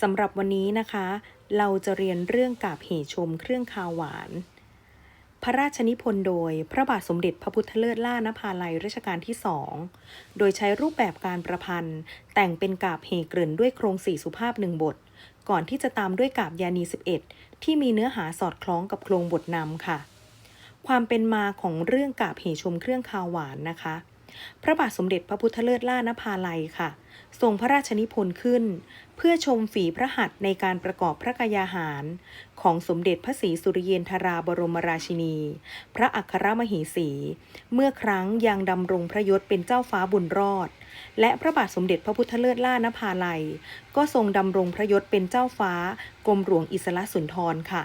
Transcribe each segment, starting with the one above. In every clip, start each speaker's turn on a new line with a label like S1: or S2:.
S1: สำหรับวันนี้นะคะ เราจะเรียนเรื่องกาบเหชมเครื่องคาวหวาน พระราชนิพนธ์โดยพระบาทสมเด็จพระพุทธเลิศล่านภาลัยรัชกาลที่สองโดยใช้รูปแบบการประพันธ์ แต่งเป็นกาบเหเกริ่นด้วยโครงสี่สุภาพหนึ่งบท ก่อนที่จะตามด้วยกาบยานี 11 ที่มีเนื้อหาสอดคล้องกับโครงบทนำค่ะ ความเป็นมาของเรื่องกาบเหชมเครื่องคาวหวานนะคะ พระบาทสมเด็จพระพุทธเลิศล่านภาลัยค่ะทรงพระราชนิพนธ์ขึ้น เพื่อชมฝีพระหัตถ์ในการประกอบพระกายาหาร ของสมเด็จพระศรีสุริยนทราบรมราชินี พระอัครมเหสี เมื่อครั้งยังดำรงพระยศเป็นเจ้าฟ้าบุญรอด และพระบาทสมเด็จพระพุทธเลิศล่านภาลัย ก็ทรงดำรงพระยศเป็นเจ้าฟ้ากรมหลวงอิสระสุนทรค่ะ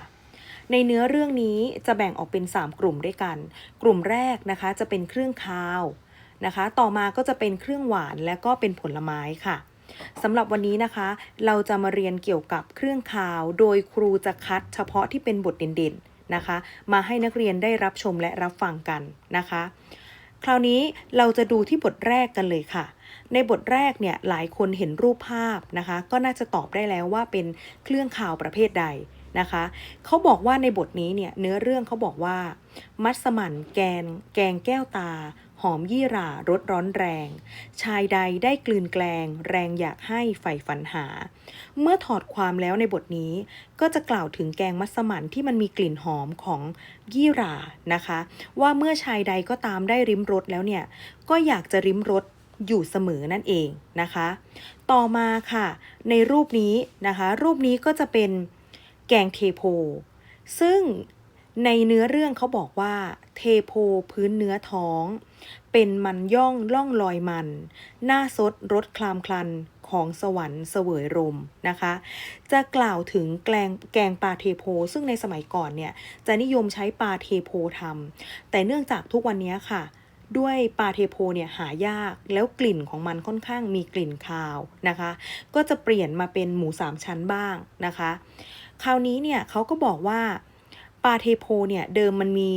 S1: ในเนื้อเรื่องนี้จะแบ่งออกเป็น 3 กลุ่มด้วยกัน กลุ่มแรกนะคะจะเป็นเครื่องคาว นะคะ ต่อมาก็จะเป็นเครื่องหวานและก็เป็นผลไม้ค่ะสำหรับวันนี้นะคะ เราจะมาเรียนเกี่ยวกับเครื่องคาว โดยครูจะคัดเฉพาะที่เป็นบทเด่นๆนะคะ มาให้นักเรียนได้รับชมและรับฟังกันนะคะ คราวนี้เราจะดูที่บทแรกกันเลยค่ะ ในบทแรกเนี่ยหลายคนเห็นรูปภาพนะคะ ก็น่าจะตอบได้แล้วว่าเป็นเครื่องข่าวประเภทใดนะคะเขาบอกว่าในบทนี้เนี่ยเนื้อเรื่องเขาบอกว่า มัสมั่นแกน แกงแก้วตา หอมยี่หร่ารสร้อนแรง ชายใดได้กลืนแกลง แรงอยากให้ใฝ่ฝันหา เมื่อถอดความแล้วในบทนี้ ก็จะกล่าวถึงแกงมัสมั่นที่มันมีกลิ่นหอมของยี่หร่านะคะ ว่าเมื่อชายใดก็ตามได้ริมรสแล้วเนี่ย ก็อยากจะริมรสอยู่เสมอนั่นเองนะคะ ต่อมาค่ะ ในรูปนี้นะคะ รูปนี้ก็จะเป็นแกงเทโพ ซึ่ง ในเนื้อเรื่องเขาบอกว่า เทโพพื้นเนื้อท้อง เป็นมันย่องล่องลอยมัน หน้าซดรสคลามคลันของสวรรค์เสวยรมนะคะ จะกล่าวถึงแกงแกงปลาเทโพ ซึ่งในสมัยก่อนเนี่ยจะนิยมใช้ปลาเทโพทำแต่เนื่องจากทุกวันนี้ค่ะด้วยปลาเทโพเนี่ยหายากแล้วกลิ่นของมันค่อนข้างมีกลิ่นคาวนะคะ ก็จะเปลี่ยนมาเป็นหมูสามชั้นบ้างนะคะ คราวนี้เนี่ยเขาก็บอกว่า ปลาเทโพเนี่ยเดิมมันมี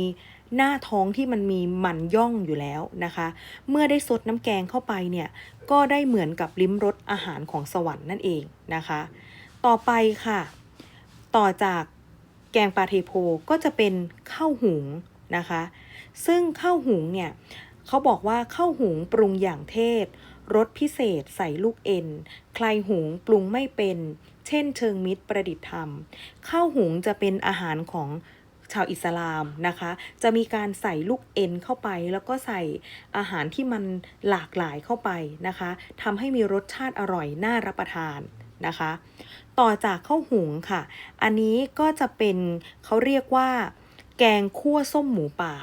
S1: หน้าท้องที่มันมีมันย่องอยู่แล้วนะคะ เมื่อได้ซดน้ำแกงเข้าไปเนี่ยก็ได้เหมือนกับลิ้มรสอาหารของสวรรค์นั่นเองนะคะ ต่อไปค่ะ ต่อจากแกงปลาเทโพก็จะเป็นข้าวหุงนะคะ ซึ่งข้าวหุงเนี่ยเขาบอกว่าข้าวหุงปรุงอย่างเทศรสพิเศษใส่ลูกเอ็น ใครหุงปรุงไม่เป็น เช่นเชิงมิตรประดิษฐ์ธรรมข้าวหุงจะเป็นอาหารของ ชาวอิสลามนะคะ จะมีการใส่ลูกเอ็นเข้าไป แล้วก็ใส่อาหารที่มันหลากหลายเข้าไปนะคะทำให้มีรสชาติอร่อยน่ารับประทานนะคะ ต่อจากข้าวหุงค่ะ อันนี้ก็จะเป็นเขาเรียกว่า แกงคั่วส้มหมูป่า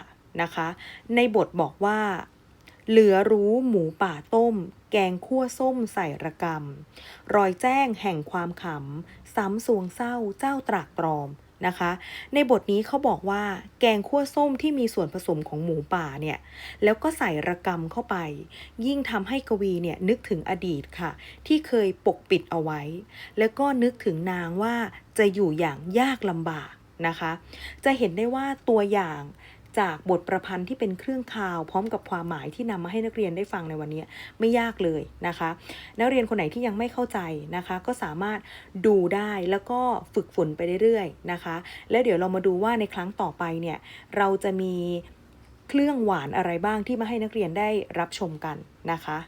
S1: นะคะ ในบทบอกว่า เหลือรู้หมูป่าต้ม แกงคั่วส้มใส่ระกำรอยแจ้งแห่งความขำ ซ้ำสวงเศร้าเจ้าตรากตรอม นะคะ ในบทนี้เขาบอกว่าแกงขั้วส้มที่มีส่วนผสมของหมูป่าเนี่ย แล้วก็ใส่ระกำเข้าไป ยิ่งทำให้กวีเนี่ยนึกถึงอดีตค่ะ ที่เคยปกปิดเอาไว้ แล้วก็นึกถึงนางว่าจะอยู่อย่างยากลำบากนะคะ จะเห็นได้ว่าตัวอย่าง จากบทประพันธ์ที่เป็นเครื่องข่าว พร้อมกับความหมายที่นำมาให้นักเรียนได้ฟังในวันนี้ไม่ยากเลยนะคะ นักเรียนคนไหนที่ยังไม่เข้าใจนะคะ ก็สามารถดูได้แล้วก็ฝึกฝนไปเรื่อยๆนะคะ แล้วเดี๋ยวเรามาดูว่าในครั้งต่อไปเนี่ยเราจะมีเครื่องหวานอะไรบ้างที่มาให้นักเรียนได้รับชมกันนะคะ